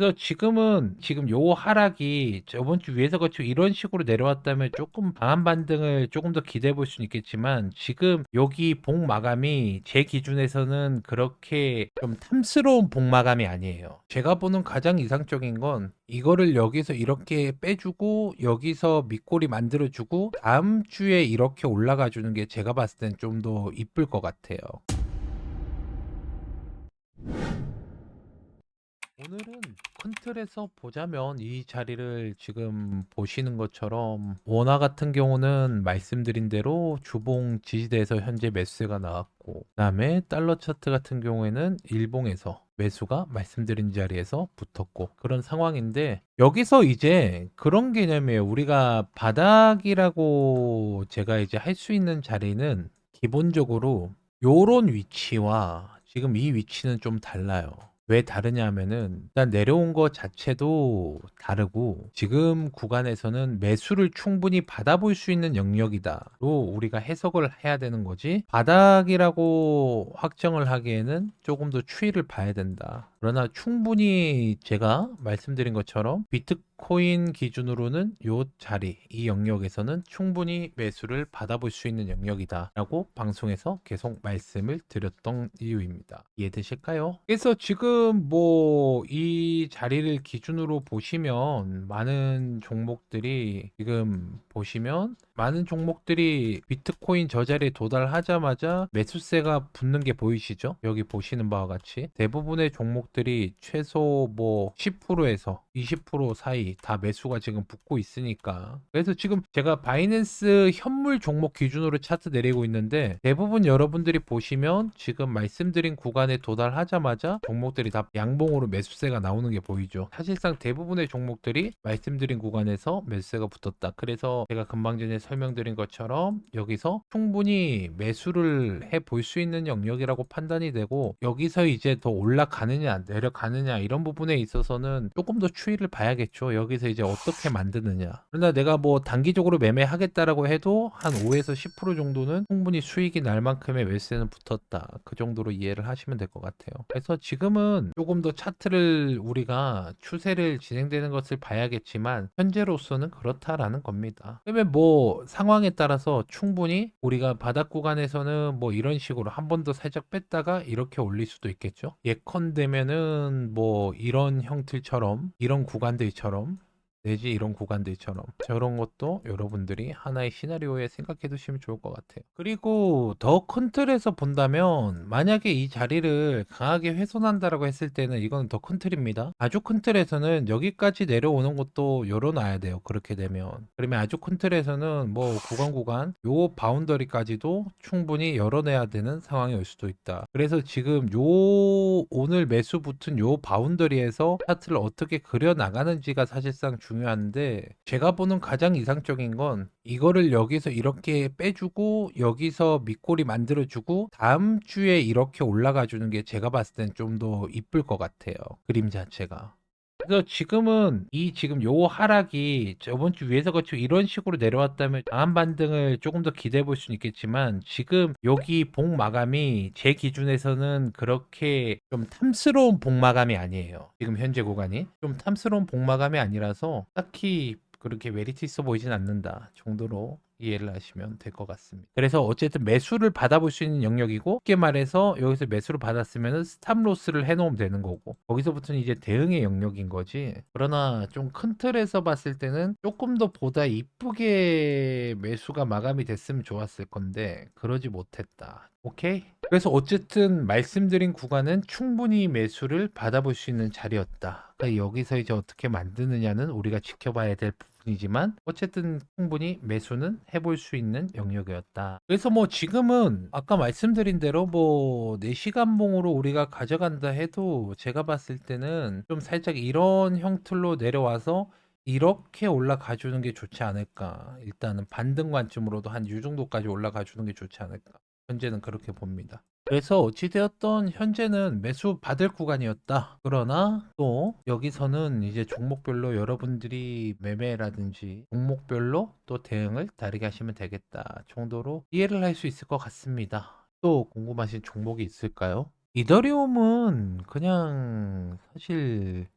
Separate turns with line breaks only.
그래서 지금은 지금 요 하락이 저번 주 위에서 거치고 이런 식으로 내려왔다면 조금 강한 반등을 조금 더 기대해 볼 수는 있겠지만 지금 여기 봉 마감이 제 기준에서는 그렇게 좀 탐스러운 봉 마감이 아니에요. 제가 보는 가장 이상적인 건 이거를 여기서 이렇게 빼주고 여기서 밑꼬리 만들어주고 다음 주에 이렇게 올라가 주는 게 제가 봤을 땐 좀 더 이쁠 것 같아요. 오늘은 큰 틀에서 보자면 이 자리를 지금 보시는 것처럼 원화 같은 경우는 말씀드린 대로 주봉 지지대에서 현재 매수세가 나왔고 그다음에 달러 차트 같은 경우에는 일봉에서 매수가 말씀드린 자리에서 붙었고 그런 상황인데 여기서 이제 그런 개념이에요. 우리가 바닥이라고 제가 이제 할 수 있는 자리는 기본적으로 요런 위치와 지금 이 위치는 좀 달라요. 왜 다르냐 하면은 일단 내려온 것 자체도 다르고 지금 구간에서는 매수를 충분히 받아볼 수 있는 영역이다로 우리가 해석을 해야 되는 거지 바닥이라고 확정을 하기에는 조금 더 추이를 봐야 된다. 그러나 충분히 제가 말씀드린 것처럼 비트코인 기준으로는 요 자리, 이 영역에서는 충분히 매수를 받아볼 수 있는 영역이다 라고 방송에서 계속 말씀을 드렸던 이유입니다. 이해되실까요? 그래서 지금 뭐 이 자리를 기준으로 보시면 많은 종목들이 지금 보시면 많은 종목들이 비트코인 저 자리에 도달하자마자 매수세가 붙는 게 보이시죠? 여기 보시는 바와 같이 대부분의 종목 들이 최소 뭐 10%에서 20% 사이 다 매수가 지금 붙고 있으니까. 그래서 지금 제가 바이낸스 현물 종목 기준으로 차트 내리고 있는데 대부분 여러분들이 보시면 지금 말씀드린 구간에 도달하자마자 종목들이 다 양봉으로 매수세가 나오는 게 보이죠. 사실상 대부분의 종목들이 말씀드린 구간에서 매수세가 붙었다. 그래서 제가 금방 전에 설명드린 것처럼 여기서 충분히 매수를 해 볼 수 있는 영역이라고 판단이 되고 여기서 이제 더 올라가느냐 내려가느냐 이런 부분에 있어서는 조금 더 추이를 봐야겠죠. 여기서 이제 어떻게 만드느냐. 그러나 내가 뭐 단기적으로 매매하겠다라고 해도 한 5에서 10% 정도는 충분히 수익이 날 만큼의 매수세는 붙었다. 그 정도로 이해를 하시면 될 것 같아요. 그래서 지금은 조금 더 차트를 우리가 추세를 진행되는 것을 봐야겠지만 현재로서는 그렇다라는 겁니다. 그러면 뭐 상황에 따라서 충분히 우리가 바닥 구간에서는 뭐 이런 식으로 한 번 더 살짝 뺐다가 이렇게 올릴 수도 있겠죠. 예컨대면 은뭐 이런 형틀처럼 이런 구간들처럼 내지 이런 구간들처럼 저런 것도 여러분들이 하나의 시나리오에 생각해 두시면 좋을 것 같아요. 그리고 더 큰 틀에서 본다면 만약에 이 자리를 강하게 훼손한다라고 했을 때는 이건 더 큰 틀입니다. 아주 큰 틀에서는 여기까지 내려오는 것도 열어놔야 돼요. 그렇게 되면 그러면 아주 큰 틀에서는 뭐 구간 구간 요 바운더리까지도 충분히 열어내야 되는 상황이 올 수도 있다. 그래서 지금 요 오늘 매수 붙은 요 바운더리에서 차트를 어떻게 그려 나가는지가 사실상 중 요한데 제가 보는 가장 이상적인 건 이거를 여기서 이렇게 빼주고 여기서 밑꼬리 만들어주고 다음 주에 이렇게 올라가 주는 게 제가 봤을 땐 좀 더 이쁠 것 같아요. 그림 자체가. 그래서 지금은 이 지금 요 하락이 저번 주 위에서 거치고 이런 식으로 내려왔다면 강한 반등을 조금 더 기대해 볼 수는 있겠지만 지금 여기 봉 마감이 제 기준에서는 그렇게 좀 탐스러운 봉 마감이 아니에요. 지금 현재 구간이 좀 탐스러운 봉 마감이 아니라서 딱히 그렇게 메리트 있어 보이진 않는다 정도로 이해를 하시면 될 것 같습니다. 그래서 어쨌든 매수를 받아볼 수 있는 영역이고 쉽게 말해서 여기서 매수를 받았으면 스탑 로스를 해놓으면 되는 거고 거기서부터는 이제 대응의 영역인 거지. 그러나 좀 큰 틀에서 봤을 때는 조금 더 보다 이쁘게 매수가 마감이 됐으면 좋았을 건데 그러지 못했다. 오케이? 그래서 어쨌든 말씀드린 구간은 충분히 매수를 받아볼 수 있는 자리였다. 그러니까 여기서 이제 어떻게 만드느냐는 우리가 지켜봐야 될 부분이지만 어쨌든 충분히 매수는 해볼 수 있는 영역이었다. 그래서 뭐 지금은 아까 말씀드린 대로 뭐 4시간 봉으로 우리가 가져간다 해도 제가 봤을 때는 좀 살짝 이런 형틀로 내려와서 이렇게 올라가 주는 게 좋지 않을까. 일단은 반등 관점으로도 한 이 정도까지 올라가 주는 게 좋지 않을까. 현재는 그렇게 봅니다. 그래서 어찌되었던 현재는 매수 받을 구간이었다. 그러나 또 여기서는 이제 종목별로 여러분들이 매매라든지 종목별로 또 대응을 다르게 하시면 되겠다 정도로 이해를 할 수 있을 것 같습니다. 또 궁금하신 종목이 있을까요? 이더리움은 그냥 사실